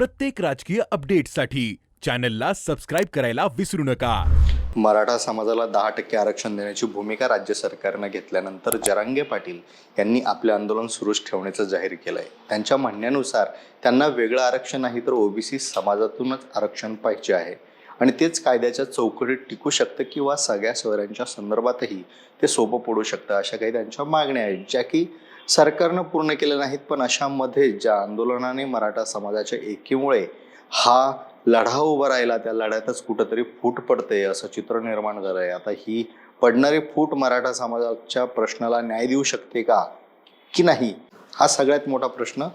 प्रत्येक राजकीय अपडेटसाठी चॅनलला सबस्क्राईब करायला विसरू नका. मराठा समाजाला दहा टक्के आरक्षण देण्याची भूमिका राज्य सरकारनं घेतल्यानंतर जरांगे पाटील यांनी आपले आंदोलन सुरूच ठेवण्याचं जाहीर केलं आहे त्यांच्या म्हणण्यानुसार त्यांना वेगळं आरक्षण नाही तर ओबीसी समाजातूनच आरक्षण पाहिजे आहे. आणि तेच कायद्याच्या चौकटीत टिकू शकतं किंवा सगळ्या शहरांच्या संदर्भातही ते सोपं पडू शकतं. अशा काही त्यांच्या मागण्या आहेत ज्या की सरकारनं पूर्ण केल्या नाहीत पण अशामध्ये ज्या आंदोलनाने मराठा समाजाच्या एकीमुळे हा लढा उभा राहिला त्या लढ्यातच कुठंतरी फूट पडते असं चित्र निर्माण झालं आहे. आता ही पडणारी फूट मराठा समाजाच्या प्रश्नाला न्याय देऊ शकते का की नाही हा सगळ्यात मोठा प्रश्न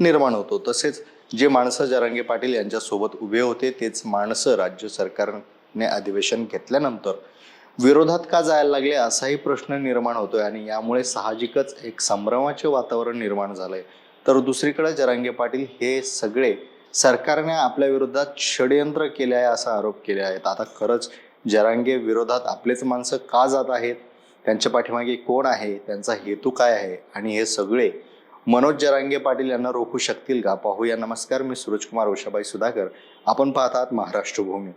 निर्माण होतो. तसेच जे माणसं जरांगे पाटील यांच्यासोबत उभे होते तेच माणसं राज्य सरकारने अधिवेशन घेतल्यानंतर विरोधात का जायला लागले असाही प्रश्न निर्माण होतोय आणि यामुळे साहजिकच एक संभ्रमाचे वातावरण निर्माण झालंय. तर दुसरीकडे जरांगे पाटील हे सगळे सरकारने आपल्या विरोधात षडयंत्र केले आहे असा आरोप केले आहेत. आता खरंच जरांगे विरोधात आपलेच माणसं का जात आहेत? त्यांच्या पाठीमागे कोण आहे? त्यांचा हेतू काय आहे? आणि हे सगळे मनोज जरांगे पाटील यांना रोखू शकतील का? पाहूया. नमस्कार मी सूरजकुमार उषाबाई सुधाकर. आपण पाहतात महाराष्ट्रभूमी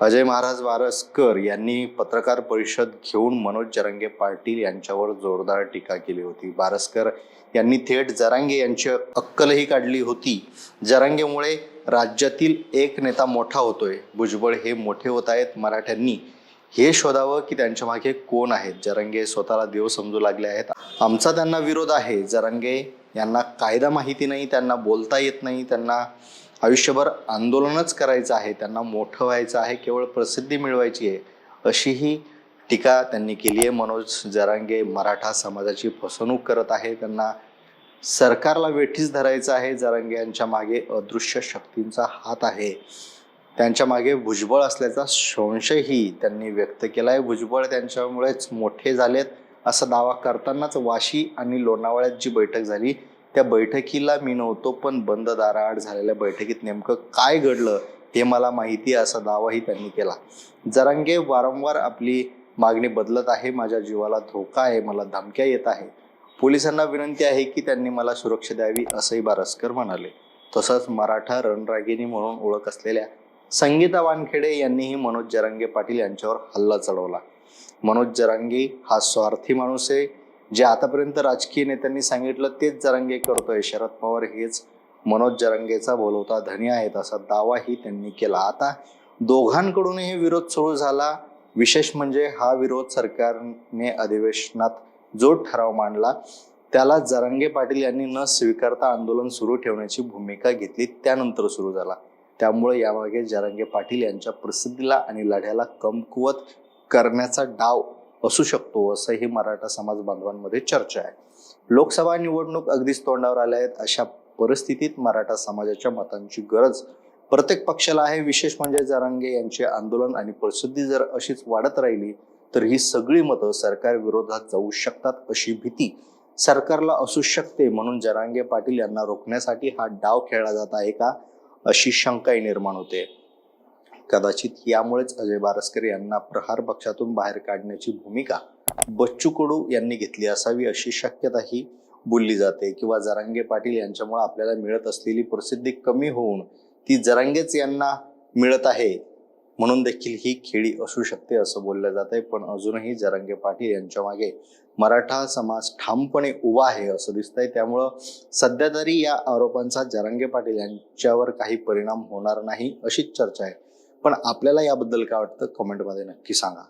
अजय महाराज वारसकर यांनी पत्रकार परिषद घेऊन मनोज जरांगे पाटील यांच्यावर जोरदार टीका केली होती. वारसकर यांनी थेट जरांगे यांची अक्कलही काढली होती. जरांगेमुळे राज्यातील एक नेता मोठा होतोय. भुजबळ हे मोठे होत आहेत. मराठ्यांनी हे शोधावं की त्यांच्या मागे कोण आहेत? जरंगे स्वतःला देव समजू लागले आहेत. आमचा त्यांना विरोध आहे. जरंगे यांना कायदा माहिती नाही त्यांना बोलता येत नाही त्यांना आयुष्यभर आंदोलनच करायचं आहे त्यांना मोठं व्हायचं आहे केवळ प्रसिद्धी मिळवायची आहे अशीही टीका त्यांनी केली आहे. मनोज जरांगे मराठा समाजाची फसवणूक करत आहे. त्यांना सरकारला वेठीस धरायचं आहे. जरांगे यांच्या मागे अदृश्य शक्तींचा हात आहे. त्यांच्या मागे भुजबळ असल्याचा संशयही त्यांनी व्यक्त केला आहे भुजबळ त्यांच्यामुळेच मोठे झालेत असा दावा करतानाच वाशी आणि लोणावळ्यात जी बैठक झाली त्या बैठकीला मी नव्हतो पण बंद दाराआड झालेल्या बैठकीत नेमकं काय घडलं हे मला माहिती आहे असा दावाही त्यांनी केला. जरांगे वारंवार आपली मागणी बदलत आहे माझ्या जीवाला धोका आहे मला धमक्या येत आहे. पोलिसांना विनंती आहे की त्यांनी मला सुरक्षा द्यावी असंही बारसकर म्हणाले. तसंच मराठा रणरागिणी म्हणून ओळख असलेल्या संगीता वानखेडे यांनीही मनोज जरांगे पाटील यांच्यावर हल्ला चढवला. मनोज जरांगे हा स्वार्थी माणूस आहे. जे आतापर्यंत राजकीय नेत्यांनी सांगितलं तेच जरांगे करतोय. शरद पवार हेच मनोज जरांगेचा बोलवता धनी आहेत असा दावाही त्यांनी केला. आता दोघांकडूनही विरोध सुरू झाला. विशेष म्हणजे हा विरोध सरकारने अधिवेशनात जो ठराव मांडला त्याला जरांगे पाटील यांनी न स्वीकारता आंदोलन सुरू ठेवण्याची भूमिका घेतली. त्यानंतर सुरू झाला. त्यामुळे यामागे जरांगे पाटील यांच्या प्रसिद्धीला आणि लढ्याला कमकुवत करण्याचा डाव असू शकतो असंही मराठा समाज बांधवांमध्ये चर्चा आहे. लोकसभा निवडणूक अगदीच तोंडावर आल्या आहेत. अशा परिस्थितीत मराठा समाजाच्या मतांची गरज प्रत्येक पक्षाला आहे. विशेष म्हणजे जरांगे यांचे आंदोलन आणि प्रसिद्धी जर अशीच वाढत राहिली तर ही सगळी मतं सरकार विरोधात जाऊ शकतात अशी भीती सरकारला असू शकते. म्हणून जरांगे पाटील यांना रोखण्यासाठी हा डाव खेळला जात आहे का? अशी शंकाही निर्माण होते. कदाचित यामुळेच अजय बारस्कर यांना प्रहार पक्षातून बाहेर काढण्याची भूमिका बच्चू कडू यांनी घेतली असावी अशी शक्यताही बोलली जाते किंवा जरांगे पाटील यांच्यामुळे आपल्याला मिळत असलेली प्रसिद्धी कमी होऊन ती जरांगेच यांना मिळत आहे. म्हणून देखील ही खेळी असू शकते असं बोललं जात आहे. पण अजूनही जरांगे पाटील यांच्या मागे मराठा समाज ठामपणे उभा आहे असं दिसतंय. त्यामुळं सध्या तरी या आरोपांचा जरांगे पाटील यांच्यावर काही परिणाम होणार नाही अशीच चर्चा आहे. पण आपल्याला याबद्दल काय वाटतं? कमेंटमध्ये नक्की सांगा.